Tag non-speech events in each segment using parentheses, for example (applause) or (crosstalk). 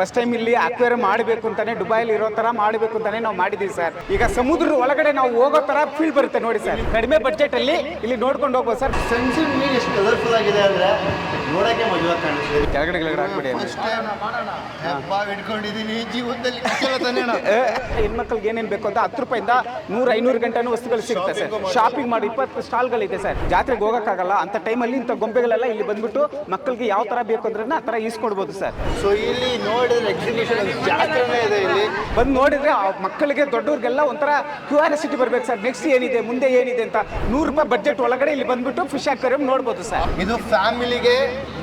First time ಇಲ್ಲಿ aquarium ಮಾಡಬೇಕು ಅಂತಾನೆ ದುಬೈಲಿ ಇರೋ ತರ ಮಾಡಬೇಕು ಅಂತಾನೆ ನಾವು ಮಾಡಿದೀವಿ ಸರ್ ಈಗ ಸಮುದ್ರದ ಒಳಗಡೆ ನಾವು ಹೋಗೋ ತರ ಫೀಲ್ ಬರುತ್ತೆ ನೋಡಿ ಸರ್ ಕಡಿಮೆ ಬಜೆಟ್ ಅಲ್ಲಿ ಇಲ್ಲಿ ನೋಡ್ಕೊಂಡು ಹೋಗ್ಬೋದು ಸರ್ ಸೆನ್ಸಿಟಿವ್ ಮೀನ್ ಎಷ್ಟು ಕಲರ್ಫುಲ್ ಆಗಿದೆ ಅಂದ್ರೆ ನೋಡಕ್ಕೆ ಕಾಣಿಸ್ತಿದೆ ಕೆಳಗಡೆ ಕೆಳಗಡೆ ಹಾಕ್ಬಿಡಿ ಫಸ್ಟ್ ಟೈಮ್ ಹಬ್ಬ ಹಿಡ್ಕೊಂಡಿದ್ದೀನಿ ಜೀವನದಲ್ಲಿ. ಹೆಣ್ಮಕ್ಳಿಗೆ ಏನೇನು ಬೇಕು ಅಂತ ಹತ್ತು ರೂಪಾಯಿಂದ ನೂರ ಐನೂರು ಗಂಟೆನೂ ವಸ್ತುಗಳು ಸಿಗುತ್ತೆ ಸರ್. ಶಾಪಿಂಗ್ ಮಾಡಿ ಇಪ್ಪತ್ತು ಸ್ಟಾಲ್ಗಳಿದೆ ಸರ್. ಜಾತ್ರೆಗೆ ಹೋಗೋಕ್ಕಾಗಲ್ಲ ಅಂತ ಟೈಮಲ್ಲಿ ಇಂಥ ಗೊಂಬೆಗಳೆಲ್ಲ ಇಲ್ಲಿ ಬಂದ್ಬಿಟ್ಟು ಮಕ್ಕಳಿಗೆ ಯಾವ ಥರ ಬೇಕು ಅಂದ್ರೆ ಆ ಥರ ಈಸ್ಕೊಡ್ಬೋದು ಸರ್. ಸೊ ಇಲ್ಲಿ ನೋಡಿದ್ರೆ ಎಕ್ಸಿಬಿಷನ್ ಜಾತ್ರೆನೇ ಇದೆ ಇಲ್ಲಿ. ಬಂದು ನೋಡಿದ್ರೆ ಆ ಮಕ್ಕಳಿಗೆ ದೊಡ್ಡವ್ರಿಗೆಲ್ಲ ಒಂಥರ ಕ್ಯೂರಿಯಾಸಿಟಿ ಬರಬೇಕು ಸರ್. ನೆಕ್ಸ್ಟ್ ಏನಿದೆ ಮುಂದೆ ಏನಿದೆ ಅಂತ. ನೂರು ರೂಪಾಯಿ ಬಜೆಟ್ ಒಳಗಡೆ ಇಲ್ಲಿ ಬಂದ್ಬಿಟ್ಟು ಫಿಶ್ ಅಕ್ವೇರಿಯಂ ನೋಡ್ಬೋದು ಸರ್. ಇದು ಫ್ಯಾಮಿಲಿಗೆ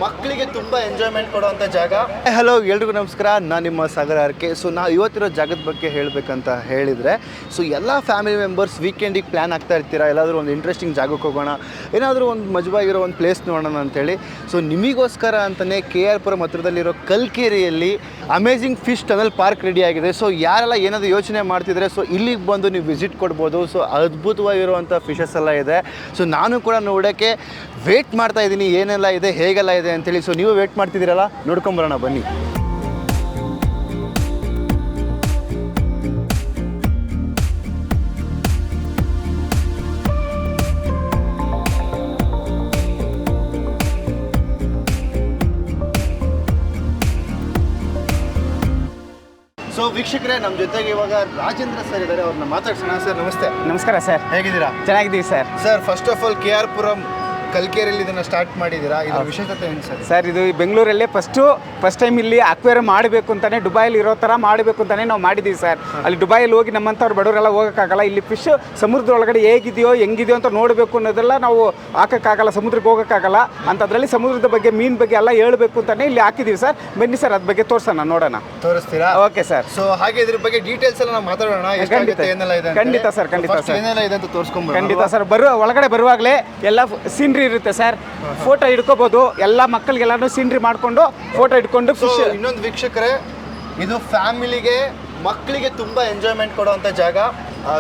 ಮಕ್ಕಳಿಗೆ ತುಂಬ ಎಂಜಾಯ್ಮೆಂಟ್ ಕೊಡುವಂಥ ಜಾಗ. ಹಲೋ ಎಲ್ರಿಗೂ ನಮಸ್ಕಾರ. ನಾನು ನಿಮ್ಮ ಸಾಗರ ಆರ್ಕೆ ಸೊ ನಾವು ಇವತ್ತಿರೋ ಜಾಗದ ಬಗ್ಗೆ ಹೇಳಬೇಕಂತ ಹೇಳಿದರೆ ಸೊ ಎಲ್ಲ ಫ್ಯಾಮಿಲಿ ಮೆಂಬರ್ಸ್ ವೀಕೆಂಡಿಗೆ ಪ್ಲ್ಯಾನ್ ಆಗ್ತಾ ಇರ್ತೀರಾ? ಎಲ್ಲಾದರೂ ಒಂದು ಇಂಟ್ರೆಸ್ಟಿಂಗ್ ಜಾಗಕ್ಕೆ ಹೋಗೋಣ. ಏನಾದರೂ ಒಂದು ಮಜವಾಗಿರೋ ಒಂದು ಪ್ಲೇಸ್ ನೋಡೋಣ ಅಂತೇಳಿ. ಸೊ ನಿಮಗೋಸ್ಕರ ಅಂತಲೇ ಕೆ ಆರ್ ಪುರಂ ಹತ್ರದಲ್ಲಿರೋ ಕಲ್ಕೇರಿಯಲ್ಲಿ amazing fish tunnel park ready ಆಗಿದೆ. ಸೊ ಯಾರೆಲ್ಲ ಏನಾದರೂ ಯೋಚನೆ ಮಾಡ್ತಿದ್ರೆ ಸೊ ಇಲ್ಲಿಗೆ ಬಂದು ನೀವು ವಿಸಿಟ್ ಕೊಡ್ಬೋದು. ಸೊ ಅದ್ಭುತವಾಗಿರುವಂಥ ಫಿಶಸ್ ಎಲ್ಲ ಇದೆ. ಸೊ ನಾನು ಕೂಡ ನೋಡೋಕ್ಕೆ ವೇಟ್ ಮಾಡ್ತಾ ಇದ್ದೀನಿ. ಏನೆಲ್ಲ ಇದೆ, ಹೇಗೆಲ್ಲ ಇದೆ ಅಂತೇಳಿ. ಸೊ ನೀವು ವೇಟ್ ಮಾಡ್ತಿದ್ದೀರಲ್ಲ? ನೋಡ್ಕೊಂಬರೋಣ ಬನ್ನಿ. ಸೊ ವೀಕ್ಷಕರೇ ನಮ್ಮ ಜೊತೆಗೆ ಇವಾಗ ರಾಜೇಂದ್ರ ಸರ್ ಇದ್ದಾರೆ. ಅವ್ರನ್ನ ಮಾತಾಡ್ಸೋಣ. ಸರ್ ನಮಸ್ತೆ. ನಮಸ್ಕಾರ ಸರ್ ಹೇಗಿದ್ದೀರಾ? ಚೆನ್ನಾಗಿದ್ದೀವಿ sir sir first of all K R Puram ಕಲ್ಕೇರಿಯಲ್ಲಿ ಇದನ್ನ ಸ್ಟಾರ್ಟ್ ಮಾಡಿದ್ದೀರಾ? ಇದರ ವಿಶೇಷತೆ ಏನು ಸರ್? ಸರ್ ಇದು ಬೆಂಗಳೂರಲ್ಲೇ ಫಸ್ಟು ಫಸ್ಟ್ ಟೈಮ್ ಇಲ್ಲಿ ಅಕ್ವೇರಿಯಂ ಮಾಡಬೇಕು ಅಂತಾನೆ ದುಬೈಲಿ ಇರೋ ಥರ ಮಾಡಬೇಕು ಅಂತಾನೆ ನಾವು ಮಾಡಿದ್ದೀವಿ ಸರ್. ಅಲ್ಲಿ ದುಬೈಲಿ ಹೋಗಿ ನಮ್ಮಂಥವ್ರು ಬಡವರೆಲ್ಲ ಹೋಗೋಕ್ಕಾಗಲ್ಲ. ಇಲ್ಲಿ ಫಿಶ್ ಸಮುದ್ರದ ಒಳಗಡೆ ಹೇಗಿದೆಯೋ ಹೆಂಗಿದೆಯೋ ಅಂತ ನೋಡಬೇಕು ಅನ್ನೋದೆಲ್ಲ ನಾವು ಹಾಕೋಕ್ಕಾಗಲ್ಲ ಸಮುದ್ರಕ್ಕೆ ಹೋಗೋಕ್ಕಾಗಲ್ಲ. ಅಂಥದ್ರಲ್ಲಿ ಸಮುದ್ರದ ಬಗ್ಗೆ ಮೀನ್ ಬಗ್ಗೆ ಎಲ್ಲ ಹೇಳಬೇಕು ಅಂತಾನೆ ಇಲ್ಲಿ ಹಾಕಿದ್ದೀವಿ ಸರ್. ಬನ್ನಿ ಸರ್ ಅದ್ರ ಬಗ್ಗೆ ತೋರಿಸೋಣ ನೋಡೋಣ. ತೋರಿಸ್ತೀರಾ? Okay sir. ಸೊ ಹಾಗೆ ಇದ್ರ ಬಗ್ಗೆ ಡೀಟೇಲ್ಸ್ ಎಲ್ಲ ನಾವು ಮಾತಾಡೋಣ. ಖಂಡಿತ. ಏನೆಲ್ಲ ಇದೆ ಖಂಡಿತ ಸರ್ ಖಂಡಿತ ಸರ್. ಏನೆಲ್ಲ ಇದೆ ಅಂತ ತೋರಿಸ್ಕೊಂಡು ಖಂಡಿತ ಸರ್ ಬರುವ ಒಳಗಡೆ ಬರುವಾಗಲೇ ಎಲ್ಲ ಸೀನ್ರಿ ಇರುತ್ತೆ ಸರ್. ಫೋಟೋ ಹಿಡ್ಕೋಬಹುದು ಎಲ್ಲ ಮಕ್ಕಳಿಗೆಲ್ಲಾನು ಸೀನ್ರಿ ಮಾಡ್ಕೊಂಡು ಫೋಟೋ ಹಿಡ್ಕೊಂಡು ಖುಷಿ. ಫಿಶ್ ಇನ್ನೊಂದು ವೀಕ್ಷಕರೇ ಇದು ಫ್ಯಾಮಿಲಿಗೆ ಮಕ್ಕಳಿಗೆ ತುಂಬಾ ಎಂಜಾಯ್ಮೆಂಟ್ ಕೊಡುವಂತ ಜಾಗ.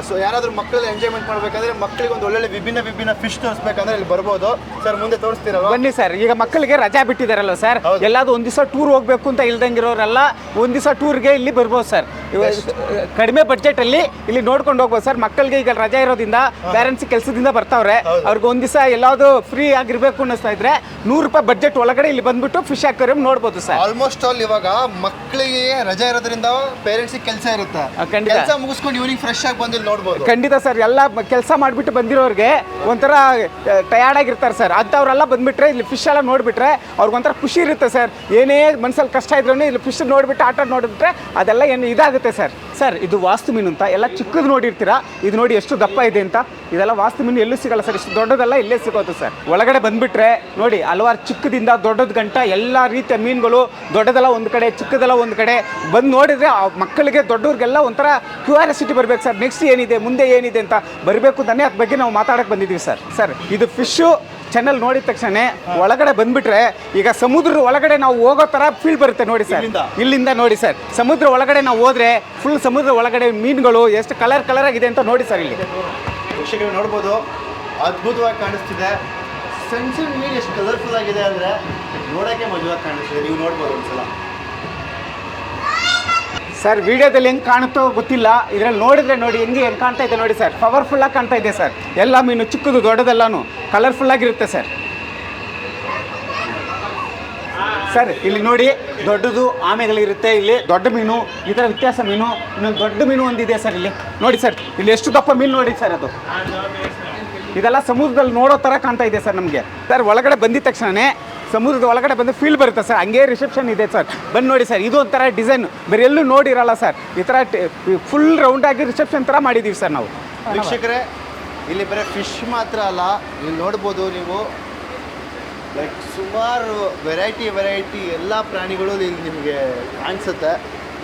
ಸೊ ಯಾರಾದ್ರೂ ಮಕ್ಕಳೆಲ್ಲ ಎಂಜಾಯ್ಮೆಂಟ್ ಮಾಡಬೇಕಾದ್ರೆ ಮಕ್ಕಳಿಗೆ ಒಂದು ಒಳ್ಳೊಳ್ಳೆ ವಿಭಿನ್ನ ವಿಭಿನ್ನ ಫಿಶ್ ತೋರಿಸ್ಬೇಕಂದ್ರೆ ಇಲ್ಲಿ ಬರ್ಬೋದು. ಸರ್ ಮುಂದೆ ತೋರಿಸ್ತೀರಲ್ಲ ಬನ್ನಿ ಸರ್. ಈಗ ಮಕ್ಕಳಿಗೆ ರಜಾ ಬಿಟ್ಟಿದಾರಲ್ಲ ಸರ್. ಎಲ್ಲಾದ್ರೂ ಎಲ್ಲಾದ್ರು ಒಂದ್ ದಿವಸ ಟೂರ್ ಹೋಗ್ಬೇಕು ಅಂತ ಇಲ್ದಂಗಿರೋರೆಲ್ಲ ಒಂದ್ ದಿವಸ ಟೂರ್ಗೆ ಇಲ್ಲಿ ಬರ್ಬೋದು ಸರ್. ಕಡಿಮೆ ಬಜೆಟ್ ಅಲ್ಲಿ ಇಲ್ಲಿ ನೋಡ್ಕೊಂಡು ಹೋಗ್ಬೋದು ಸರ್. ಮಕ್ಕಳಿಗೆ ಈಗ ರಜಾ ಇರೋದ್ರಿಂದ ಪೇರೆಂಟ್ಸ್ ಕೆಲಸದಿಂದ ಬರ್ತಾವ್ರೆ. ಅವ್ರಿಗೆ ಒಂದ್ ದಿವಸ ಎಲ್ಲಾದ್ರು ಫ್ರೀ ಆಗಿರ್ಬೇಕು ಅನ್ನಿಸ್ತಾ ಇದ್ರೆ ನೂರು ರೂಪಾಯಿ ಬಜೆಟ್ ಒಳಗಡೆ ಇಲ್ಲಿ ಬಂದ್ಬಿಟ್ಟು ಫಿಶ್ ಅಕ್ವೇರಿಯಂ ನೋಡ್ಬೋದು ಸರ್. ಆಲ್ಮೋಸ್ಟ್ ಆಲ್ ಇವಾಗ ಮಕ್ಕಳಿಗೆ ರಜಾ ಇರೋದ್ರಿಂದ ಪೇರೆಂಟ್ಸ್ ಕೆಲಸ ಇರುತ್ತೆ. ಖಂಡಿತ. ಕೆಲಸ ಮುಗಿಸ್ಕೊಂಡು ಇವ್ನಿಂಗ್ ಫ್ರೆಶ್ ಆಗಿ ಬಂದು ನೋಡ್ಬೋದು. ಖಂಡಿತ ಸರ್. ಎಲ್ಲ ಕೆಲಸ ಮಾಡಿಬಿಟ್ಟು ಬಂದಿರೋರಿಗೆ ಒಂಥರ ಟಯರ್ಡ್ ಆಗಿರ್ತಾರೆ ಸರ್. ಅಂಥವ್ರೆಲ್ಲ ಬಂದ್ಬಿಟ್ರೆ ಇಲ್ಲಿ ಫಿಶ್ ಎಲ್ಲ ಅವ್ರಿಗೆ ಒಂಥರ ಖುಷಿ ಇರುತ್ತೆ ಸರ್. ಏನೇ ಮನ್ಸಲ್ಲಿ ಕಷ್ಟ ಇದ್ರೂ ಇಲ್ಲಿ ಫಿಶ್ ನೋಡಿಬಿಟ್ಟು ಆಟ ನೋಡಿಬಿಟ್ರೆ ಅದೆಲ್ಲ ಏನು ಇದಾಗುತ್ತೆ ಸರ್. ಸರ್, ಇದು ವಾಸ್ತು ಮೀನು ಅಂತ. ಎಲ್ಲ ಚಿಕ್ಕದು ನೋಡಿರ್ತೀರಾ? ಇದು ನೋಡಿ ಎಷ್ಟು ದಪ್ಪ ಇದೆ ಅಂತ. ಇದೆಲ್ಲ ವಾಸ್ತು ಮೀನು ಎಲ್ಲೂ ಸಿಗಲ್ಲ ಸರ್. ಇಷ್ಟು ದೊಡ್ಡದೆಲ್ಲ ಇಲ್ಲೇ ಸಿಗೋದು ಸರ್. ಒಳಗಡೆ ಬಂದ್ಬಿಟ್ರೆ, ನೋಡಿ, ಹಲವಾರು ಚಿಕ್ಕದಿಂದ ದೊಡ್ಡದ ಗಂಟ ಎಲ್ಲ ರೀತಿಯ ಮೀನುಗಳು ದೊಡ್ಡದೆಲ್ಲ ಒಂದು ಕಡೆ, ಚಿಕ್ಕದೆಲ್ಲ ಒಂದು ಕಡೆ ಬಂದು ನೋಡಿದ್ರೆ ಆ ಮಕ್ಕಳಿಗೆ, ದೊಡ್ಡವ್ರಿಗೆಲ್ಲ ಒಂಥರ ಕ್ಯೂರಿಯಾಸಿಟಿ ಬರಬೇಕು ಸರ್. ನೆಕ್ಸ್ಟ್ ಏನಿದೆ, ಮುಂದೆ ಏನಿದೆ ಅಂತ ಬರಬೇಕು ತಾನೇ ಅದ್ರ ಬಗ್ಗೆ ನಾವು ಮಾತಾಡಕ್ಕೆ ಬಂದಿದ್ದೀವಿ ಸರ್. ಸರ್, ಇದು ಫಿಶ್ಶು ಚಾನಲ್ ನೋಡಿದ ತಕ್ಷಣ ಒಳಗಡೆ ಬಂದ್ಬಿಟ್ರೆ ಈಗ ಸಮುದ್ರದ ಒಳಗಡೆ ನಾವು ಹೋಗೋ ಥರ ಫೀಲ್ ಬರುತ್ತೆ ನೋಡಿ ಸರ್ ಇಲ್ಲಿಂದ? ಇಲ್ಲಿಂದ ನೋಡಿ ಸರ್ ಸಮುದ್ರ ಒಳಗಡೆ ನಾವು ಹೋದ್ರೆ ಫುಲ್ ಸಮುದ್ರ ಒಳಗಡೆ ಮೀನುಗಳು ಎಷ್ಟು ಕಲರ್ ಕಲರ್ ಆಗಿದೆ ಅಂತ ನೋಡಿ ಸರ್ ಇಲ್ಲಿ. ವೀಕ್ಷಕರು ನೋಡ್ಬೋದು ಅದ್ಭುತವಾಗಿ ಕಾಣಿಸ್ತಿದೆ. ಸೆನ್ಸಿಟಿವ್ ಮೀನ್ ಎಷ್ಟು ಕಲರ್ಫುಲ್ ಆಗಿದೆ ಅಂದರೆ ನೋಡೋಕ್ಕೆ ಮಜವಾಗಿ ಕಾಣಿಸ್ತಿದೆ. ನೀವು ನೋಡ್ಬೋದು ಒಂದ್ಸಲ. ಸರ್, ವಿಡಿಯೋದಲ್ಲಿ ಹೆಂಗೆ ಕಾಣುತ್ತೋ ಗೊತ್ತಿಲ್ಲ. ಇದ್ರಲ್ಲಿ ನೋಡಿದ್ರೆ ನೋಡಿ, ಹೆಂಗೆ ಹೆಂಗೆ ಕಾಣ್ತಾ ಇದೆ ನೋಡಿ ಸರ್. ಪವರ್ಫುಲ್ಲಾಗಿ ಕಾಣ್ತಾ ಇದೆ ಸರ್. ಎಲ್ಲ ಮೀನು ಚಿಕ್ಕದು ದೊಡ್ಡದೆಲ್ಲನೂ ಕಲರ್ಫುಲ್ಲಾಗಿರುತ್ತೆ ಸರ್. ಸರ್, ಇಲ್ಲಿ ನೋಡಿ ದೊಡ್ಡದು ಆಮೆಗಳಿರುತ್ತೆ. ಇಲ್ಲಿ ದೊಡ್ಡ ಮೀನು, ಈ ಥರ ವ್ಯತ್ಯಾಸ ಮೀನು, ಇನ್ನೊಂದು ದೊಡ್ಡ ಮೀನು ಒಂದಿದೆ ಸರ್ ಇಲ್ಲಿ. ನೋಡಿ ಸರ್, ಇಲ್ಲಿ ಎಷ್ಟು ದಪ್ಪ ಮೀನು ನೋಡಿ ಸರ್ ಅದು. ಇದೆಲ್ಲ ಸಮುದ್ರದಲ್ಲಿ ನೋಡೋ ಥರ ಕಾಣ್ತಾ ಇದೆ ಸರ್ ನಮಗೆ. ಸರ್, ಒಳಗಡೆ ಬಂದಿದ ತಕ್ಷಣವೇ ಸಮುದ್ರದ ಒಳಗಡೆ ಬಂದು ಫೀಲ್ ಬರುತ್ತೆ ಸರ್. ಹಂಗೆ ರಿಸೆಪ್ಷನ್ ಇದೆ ಸರ್. ಬಂದು ನೋಡಿ ಸರ್, ಇದು ಒಂಥರ ಡಿಸೈನ್ ಬೇರೆ ಎಲ್ಲೂ ನೋಡಿರಲ್ಲ ಸರ್. ಈ ಥರ ಫುಲ್ ರೌಂಡಾಗಿ ರಿಸೆಪ್ಷನ್ ಥರ ಮಾಡಿದ್ದೀವಿ ಸರ್ ನಾವು. ವೀಕ್ಷಕರೇ, ಇಲ್ಲಿ ಬರೀ ಫಿಶ್ ಮಾತ್ರ ಅಲ್ಲ ಇಲ್ಲಿ ನೋಡ್ಬೋದು ನೀವು. ಲೈಕ್ ಸುಮಾರು ವೆರೈಟಿ ವೆರೈಟಿ ಎಲ್ಲ ಪ್ರಾಣಿಗಳು ಇಲ್ಲಿ ನಿಮಗೆ ಕಾಣಿಸುತ್ತೆ.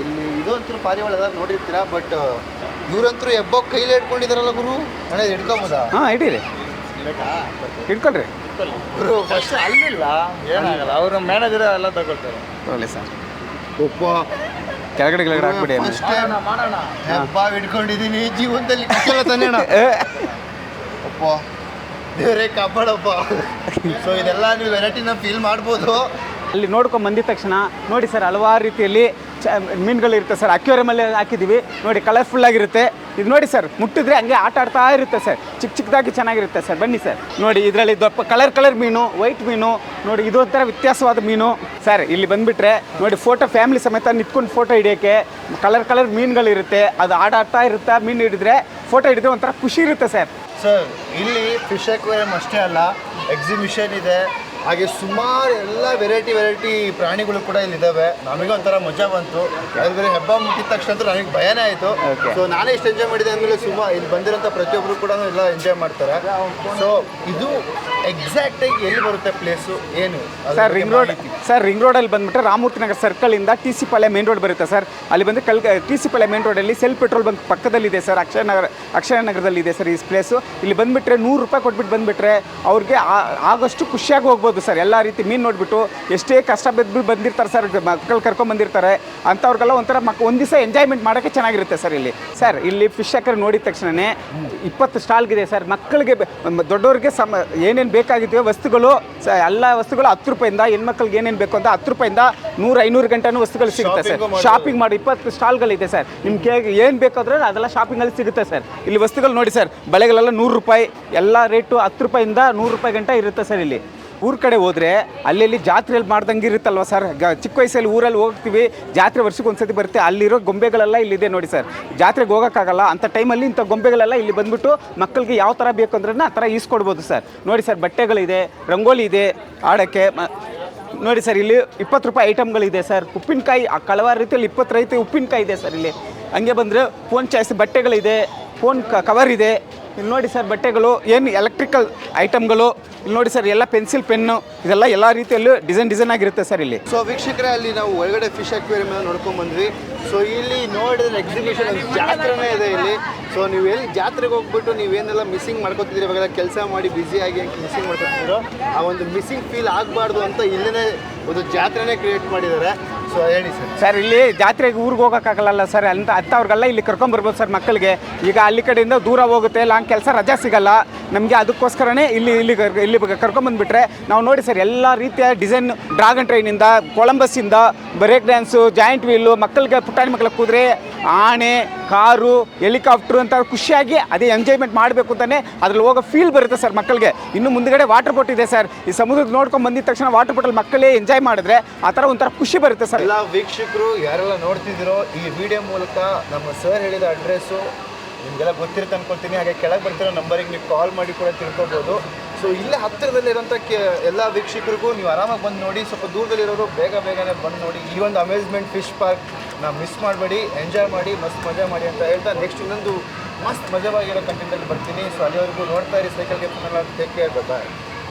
ಇಲ್ಲಿ ಇದೊಂಥರ ಪಾರಿವಾಳ ಎಲ್ಲ ನೋಡಿರ್ತೀರಾ ಬಟ್ ಇವ್ರಂತರೂ ಎಬ್ಬೋ ಕೈಲಿ ಹಿಡ್ಕೊಂಡಿದಾರಲ್ಲ ಗುರು? ಅಣ್ಣ ಇದು ಹಿಡ್ಕೊಬೋದಾ? ಹಾಂ ಇಡೀರಿ ಇಟ್ಕೊಳ್ರಿ ಗುರು ಫಸ್ಟ್ ಅಲ್ಲಿಲ್ಲ ಏನಾಗಲ್ಲ ಅವರು ಮ್ಯಾನೇಜರ್ ಎಲ್ಲ ತಗೊಳ್ತಾರೆ. ಒಳ್ಳೆ ಸರ್. ಉಪ್ಪ ಕೆಳಗಡೆ ಕೆಳಗಡೆ ಹಾಕ್ಬಿಡಿ ಅಷ್ಟೇ ಮಾಡೋಣ ಹೆಬ್ಬ ಹಿಡ್ಕೊಂಡಿದ್ದೀನಿ ಜೀವನದಲ್ಲಿ (laughs) ಕಿಚ್ಚಲ ತಾನೇ ಅಪ್ಪ ದೇವರೇ ಕಾಪಾಡಪ್ಪ. ಸೊ ಇದೆಲ್ಲ ನೀವು ವೆರೈಟಿನ ಫೀಲ್ ಮಾಡ್ಬೋದು. ಅಲ್ಲಿ ನೋಡ್ಕೊಂಡ್ ಬಂದಿದ ತಕ್ಷಣ ನೋಡಿ ಸರ್ ಹಲವಾರು ರೀತಿಯಲ್ಲಿ ಮೀನುಗಳಿರುತ್ತೆ ಸರ್. ಅಕ್ವೇರಿಯಮಲ್ಲಿ ಹಾಕಿದ್ದೀವಿ. ನೋಡಿ ಕಲರ್ಫುಲ್ ಆಗಿರುತ್ತೆ. ಇದು ನೋಡಿ ಸರ್, ಮುಟ್ಟಿದ್ರೆ ಹಂಗೆ ಆಟ ಆಡ್ತಾ ಇರುತ್ತೆ ಸರ್. ಚಿಕ್ಕ ಚಿಕ್ಕದಾಗಿ ಚೆನ್ನಾಗಿರುತ್ತೆ ಸರ್. ಬನ್ನಿ ಸರ್. ನೋಡಿ, ಇದರಲ್ಲಿ ದೊಪ್ಪ ಕಲರ್ ಕಲರ್ ಮೀನು ವೈಟ್ ಮೀನು, ನೋಡಿ ಇದು ಒಂಥರ ವ್ಯತ್ಯಾಸವಾದ ಮೀನು. ಸರ್, ಇಲ್ಲಿ ಬಂದುಬಿಟ್ರೆ, ನೋಡಿ ಫೋಟೋ ಫ್ಯಾಮಿಲಿ ಸಮೇತ ನಿಂತ್ಕೊಂಡು ಫೋಟೋ ಹಿಡಿಯೋಕ್ಕೆ ಕಲರ್ ಕಲರ್ ಮೀನುಗಳಿರುತ್ತೆ. ಅದು ಆಡಾಡ್ತಾ ಇರುತ್ತೆ, ಮೀನು ಹಿಡಿದ್ರೆ ಫೋಟೋ ಹಿಡಿದ್ರೆ ಒಂಥರ ಖುಷಿ ಇರುತ್ತೆ ಸರ್. ಸರ್, ಇಲ್ಲಿ ಫಿಶ್ ಅಕ್ವೇರಿಯಂ ಅಷ್ಟೇ ಅಲ್ಲ ಎಕ್ಸಿಬಿಷನ್ ಇದೆ. ಹಾಗೆ ಸುಮಾರು ಎಲ್ಲ ವೆರೈಟಿ ವೆರೈಟಿ ಪ್ರಾಣಿಗಳು ಕೂಡ ಇಲ್ಲಿ ಇದಾವೆ ನಮಗೆ ಒಂಥರ ಮಜಾ ಬಂತು. ಬೇರೆ ಹಬ್ಬ ಮುಟ್ಟಿದ ತಕ್ಷಣ ಅಂತೂ ನನಗೆ ಭಯನೇ ಆಯಿತು. ಸೊ ನಾನೇ ಎಷ್ಟು ಎಂಜಾಯ್ ಮಾಡಿದೆ ಅಂದಮೇಲೆ ಸುಮಾ ಇಲ್ಲಿ ಬಂದಿರೋಂಥ ಪ್ರತಿಯೊಬ್ಬರು ಕೂಡ ಎಲ್ಲ ಎಂಜಾಯ್ ಮಾಡ್ತಾರೆ. ಸೊ ಇದು ಎಕ್ಸಾಕ್ಟಾಗಿ ಎಲ್ಲಿ ಬರುತ್ತೆ ಪ್ಲೇಸು ಏನು? Sir ring road. Sir ring ರೋಡಲ್ಲಿ ಬಂದ್ಬಿಟ್ರೆ Ramamurthy Nagar ಸರ್ಕಲಿಂದ T C Palya main road ಬರುತ್ತೆ ಸರ್ ಅಲ್ಲಿ ಬಂದು ಕಲ್ ಟಿ ಸಿ ಪಾಳೆ ಮೇನ್ ರೋಡಲ್ಲಿ ಸೆಲ್ ಪೆಟ್ರೋಲ್ ಬಂಕ್ ಪಕ್ಕದಲ್ಲಿದೆ ಸರ್ ಅಕ್ಷಯ ನಗರ ಅಕ್ಷಯ ನಗರದಲ್ಲಿ ಇದೆ ಸರ್ ಈ ಪ್ಲೇಸು ಇಲ್ಲಿ ಬಂದುಬಿಟ್ರೆ ನೂರು ರೂಪಾಯಿ ಕೊಟ್ಬಿಟ್ಟು ಬಂದುಬಿಟ್ರೆ ಅವ್ರಿಗೆ ಆಗಷ್ಟು ಖುಷಿಯಾಗಿ ಹೋಗ್ಬೋದು. ಸರ್ ಎಲ್ಲ ರೀತಿ ಮೀನು ನೋಡಿಬಿಟ್ಟು ಎಷ್ಟೇ ಕಷ್ಟ ಬಿದ್ದು ಬಂದಿರ್ತಾರೆ ಸರ್ ಮಕ್ಕಳು ಕರ್ಕೊಂಬಂದಿರ್ತಾರೆ ಅಂಥವ್ರಿಗೆಲ್ಲ ಒಂಥರ ಮಕ್ ಒಂದು ದಿವಸ ಎಂಜಾಯ್ಮೆಂಟ್ ಮಾಡೋಕ್ಕೆ ಚೆನ್ನಾಗಿರುತ್ತೆ ಸರ್ ಇಲ್ಲಿ. ಸರ್ ಇಲ್ಲಿ ಫಿಶ್ ಹಾಕರ್ ನೋಡಿದ ತಕ್ಷಣನೇ ಇಪ್ಪತ್ತು ಸ್ಟಾಲ್ಗಿದೆ ಸರ್ ಮಕ್ಕಳಿಗೆ ದೊಡ್ಡವ್ರಿಗೆ ಸಮ ಏನೇನು ಬೇಕಾಗಿದೆಯೋ ವಸ್ತುಗಳು ಸ ಎಲ್ಲ ವಸ್ತುಗಳು ಹತ್ತು ರೂಪಾಯಿಂದ ಹೆಣ್ಮಕ್ಳಿಗೆ ಏನೇನು ಬೇಕು ಅಂತ ಹತ್ತು ರೂಪಾಯಿಂದ ನೂರು ಐನೂರು ಗಂಟೆನೂ ವಸ್ತುಗಳು ಸಿಗುತ್ತೆ ಸರ್. ಶಾಪಿಂಗ್ ಮಾಡಿ ಇಪ್ಪತ್ತು ಸ್ಟಾಲ್ಗಳಿದೆ ಸರ್. ನಿಮ್ಗೆ ಏನು ಬೇಕಾದ್ರೆ ಅದೆಲ್ಲ ಶಾಪಿಂಗಲ್ಲಿ ಸಿಗುತ್ತೆ ಸರ್. ಇಲ್ಲಿ ವಸ್ತುಗಳು ನೋಡಿ ಸರ್ ಬಳೆಗಳೆಲ್ಲ ನೂರು ರೂಪಾಯಿ ಎಲ್ಲ ರೇಟು ಹತ್ತು ರೂಪಾಯಿಂದ ನೂರು ರೂಪಾಯಿ ಗಂಟೆ ಇರುತ್ತೆ ಸರ್ ಇಲ್ಲಿ. ಊರ ಕಡೆ ಹೋದರೆ ಅಲ್ಲಿ ಜಾತ್ರೆಯಲ್ಲಿ ಮಾಡ್ದಂಗೆ ಇರುತ್ತಲ್ವ ಸರ್? ಚಿಕ್ಕ ವಯಸ್ಸಲ್ಲಿ ಊರಲ್ಲಿ ಹೋಗ್ತೀವಿ, ಜಾತ್ರೆ ವರ್ಷಕ್ಕೆ ಒಂದ್ಸತಿ ಬರುತ್ತೆ, ಅಲ್ಲಿರೋ ಗೊಂಬೆಗಳೆಲ್ಲ ಇಲ್ಲಿದೆ ನೋಡಿ ಸರ್. ಜಾತ್ರೆಗೆ ಹೋಗೋಕ್ಕಾಗಲ್ಲ ಅಂಥ ಟೈಮಲ್ಲಿ ಇಂಥ ಗೊಂಬೆಗಳೆಲ್ಲ ಇಲ್ಲಿ ಬಂದ್ಬಿಟ್ಟು ಮಕ್ಕಳಿಗೆ ಯಾವ ಥರ ಬೇಕು ಅಂದ್ರೆ ಆ ಥರ ಈಸ್ಕೊಡ್ಬೋದು ಸರ್. ನೋಡಿ ಸರ್, ಬಟ್ಟೆಗಳಿದೆ ರಂಗೋಲಿ ಇದೆ ಆಡೋಕ್ಕೆ ನೋಡಿ ಸರ್, ಇಲ್ಲಿ ಇಪ್ಪತ್ತು ರೂಪಾಯಿ ಐಟಮ್ಗಳಿದೆ ಸರ್. ಉಪ್ಪಿನಕಾಯಿ, ಆ ಕಳವಾರ ರೀತಿಯಲ್ಲಿ ಇಪ್ಪತ್ತು ರೈತ ಉಪ್ಪಿನಕಾಯಿ ಇದೆ ಸರ್ ಇಲ್ಲಿ. ಹಂಗೆ ಬಂದರೆ ಫೋನ್ ಚಾಯ್ಸ್ ಬಟ್ಟೆಗಳಿದೆ ಫೋನ್ ಕವರ್ ಇದೆ. ಇಲ್ಲಿ ನೋಡಿ ಸರ್ ಬಟ್ಟೆಗಳು, ಏನು ಎಲೆಕ್ಟ್ರಿಕಲ್ ಐಟಮ್ಗಳು ಇಲ್ಲಿ ನೋಡಿ ಸರ್ ಎಲ್ಲ ಪೆನ್ಸಿಲ್ ಪೆನ್ನು ಇದೆಲ್ಲ ಎಲ್ಲ ರೀತಿಯಲ್ಲೂ ಡಿಸೈನ್ ಡಿಸೈನ್ ಆಗಿರುತ್ತೆ ಸರ್ ಇಲ್ಲಿ. ಸೊ ವೀಕ್ಷಕರೇ, ಅಲ್ಲಿ ನಾವು ಒಳಗಡೆ ಫಿಶ್ ಅಕ್ವೇರಿಯಂ ನೋಡ್ಕೊಂಡ್ಬಂದ್ವಿ ಸೊ ಇಲ್ಲಿ ನೋಡಿದ್ರೆ ಎಕ್ಸಿಬಿಷನ್ ಜಾತ್ರೆನೇ ಇದೆ ಇಲ್ಲಿ. ಸೊ ನೀವು ಎಲ್ಲಿ ಜಾತ್ರೆಗೆ ಹೋಗ್ಬಿಟ್ಟು ನೀವೇನೆಲ್ಲ ಮಿಸ್ಸಿಂಗ್ ಮಾಡ್ಕೊತಿದ್ದೀರಿ? ಇವಾಗೆಲ್ಲ ಕೆಲಸ ಮಾಡಿ ಬ್ಯುಸಿಯಾಗಿ ಮಿಸ್ಸಿಂಗ್ ಮಾಡ್ಕೊತಿದ್ದೀರೋ, ಆ ಒಂದು ಮಿಸ್ಸಿಂಗ್ ಫೀಲ್ ಆಗಬಾರ್ದು ಅಂತ ಇಲ್ಲೇ ಒಂದು ಜಾತ್ರೆನೇ ಕ್ರಿಯೇಟ್ ಮಾಡಿದ್ದಾರೆ. ಸೊ ಹೇಳಿ ಸರ್ ಸರ್ ಇಲ್ಲಿ ಜಾತ್ರೆಗೆ ಊರಿಗೆ ಹೋಗೋಕ್ಕಾಗಲ್ಲ ಸರ್ ಅಂತ ಅಂಥವ್ರಿಗೆಲ್ಲ ಇಲ್ಲಿ ಕರ್ಕೊಂಬರ್ಬೋದು ಸರ್ ಮಕ್ಕಳಿಗೆ. ಈಗ ಅಲ್ಲಿ ಕಡೆಯಿಂದ ದೂರ ಹೋಗುತ್ತೆ ಲಾಂಗ್ ಕೆಲಸ ರಜಾ ಸಿಗಲ್ಲ. ನಮಗೆ ಅದಕ್ಕೋಸ್ಕರನೇ ಇಲ್ಲಿ ಇಲ್ಲಿ ಇಲ್ಲಿ ಕರ್ಕೊಂಬಂದುಬಿಟ್ರೆ ನಾವು ನೋಡಿ ಸರ್ ಎಲ್ಲ ರೀತಿಯ ಡಿಸೈನ್ ಡ್ರಾಗನ್ ಟ್ರೈನಿಂದ ಕೊಳಂಬಸ್ಸಿಂದ ಬ್ರೇಕ್ ಡ್ಯಾನ್ಸು ಜಾಯಿಂಟ್ ವೀಲು ಮಕ್ಕಳಿಗೆ ಪುಟಾಣಿ ಮಕ್ಕಳಿಗೆ ಕುದುರೆ ಆಣೆ ಕಾರು, ಹೆಲಿಕಾಪ್ಟ್ರು ಅಂತ ಖುಷಿಯಾಗಿ ಅದೇ ಎಂಜಾಯ್ಮೆಂಟ್ ಮಾಡಬೇಕು ಅಂತಲೇ ಅದ್ರಲ್ಲಿ ಹೋಗೋ ಫೀಲ್ ಬರುತ್ತೆ ಸರ್ ಮಕ್ಕಳಿಗೆ. ಇನ್ನು ಮುಂದಗಡೆ ವಾಟರ್ ಬೋಟ್ ಇದೆ ಸರ್ ಈ ಸಮುದ್ರದ ನೋಡ್ಕೊಂಡು ಬಂದಿದ ತಕ್ಷಣ ವಾಟರ್ ಬೋಟಲ್ಲಿ ಮಕ್ಕಳೇ ಎಂಜಾಯ್ ಮಾಡಿದ್ರೆ ಆ ಥರ ಒಂಥರ ಖುಷಿ ಬರುತ್ತೆ ಸರ್ ಎಲ್ಲ ವೀಕ್ಷಕರು ಯಾರೆಲ್ಲ ನೋಡ್ತಿದ್ದೀರೋ ಈ ವಿಡಿಯೋ ಮೂಲಕ ನಮ್ಮ ಸರ್ ಹೇಳಿದ ಅಡ್ರೆಸ್ಸು ನಿಮಗೆಲ್ಲ ಗೊತ್ತಿರುತ್ತೆ ಅನ್ಕೊಳ್ತೀನಿ. ಹಾಗೆ ಕೆಳಗೆ ಬರ್ತಿರೋ ನಂಬರಿಗೆ ನೀವು ಕಾಲ್ ಮಾಡಿ ಕೂಡ ತಿಳ್ಕೊಬೋದು. ಸೊ ಇಲ್ಲೇ ಹತ್ತಿರದಲ್ಲಿರೋಂಥ ಕೆ ಎಲ್ಲ ವೀಕ್ಷಕರಿಗೂ ನೀವು ಆರಾಮಾಗಿ ಬಂದು ನೋಡಿ, ಸ್ವಲ್ಪ ದೂರದಲ್ಲಿರೋರು ಬೇಗ ಬೇಗನೆ ಬಂದು ನೋಡಿ ಈ ಒಂದು ಅಮ್ಯೂಸ್ಮೆಂಟ್ ಫಿಶ್ ಪಾರ್ಕ್ ನಾವು ಮಿಸ್ ಮಾಡಬೇಡಿ ಎಂಜಾಯ್ ಮಾಡಿ, ಮಸ್ತ್ ಮಜಾ ಮಾಡಿ ಅಂತ ಹೇಳ್ತಾ ನೆಕ್ಸ್ಟ್ ಇನ್ನೊಂದು ಮಸ್ತ್ ಮಜವಾಗಿರೋ ಕಂಟೆಂಟಲ್ಲಿ ಬರ್ತೀನಿ. ಸೊ ಅಲ್ಲಿವರೆಗೂ ನೋಡ್ತಾ ಇರಿ ಸೈಕಲ್ಗೆ ಟೇಕ್ ಕೇರ್ ಬಾಯ್